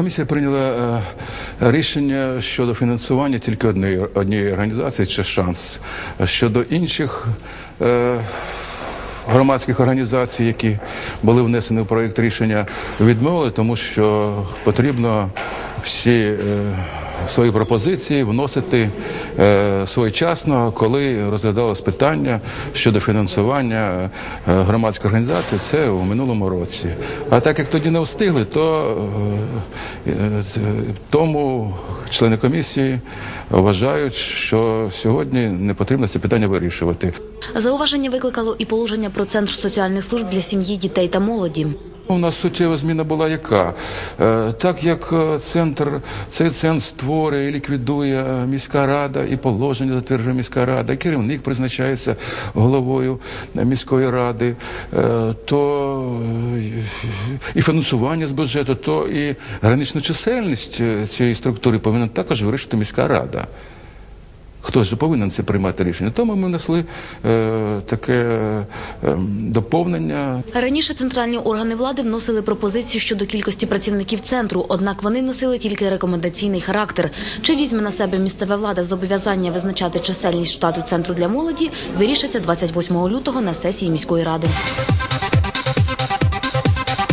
комісія прийняла е, рішення щодо фінансування тільки однієї, однієї організації це шанс. Щодо інших е, громадських організацій, які були внесені в проєкт рішення, відмовили, тому що потрібно всі е, свої пропозиції вносити е, своєчасно, коли розглядалось питання щодо фінансування е, громадської організації. Це у минулому році. А так як тоді не встигли, то е, е, тому члени комісії вважають, що сьогодні не потрібно це питання вирішувати. Зауваження викликало і положення про центр соціальних служб для сім'ї, дітей та молоді. У нас суттєва зміна була яка? Е, Так як е, центр, цей центр створює і ліквідує е, міська рада, і положення затверджує міська рада, керівник призначається головою міської ради, то і фінансування з бюджету, то і граничну чисельність цієї структури повинна також вирішити міська рада. Хтось же повинен це приймати рішення. Тому ми внесли е, таке е, доповнення Раніше центральні органи влади вносили пропозицію щодо кількості працівників центру, однак вони носили тільки рекомендаційний характер. Чи візьме на себе місцева влада зобов'язання визначати чисельність штату центру для молоді, вирішиться 28 лютого на сесії міської ради.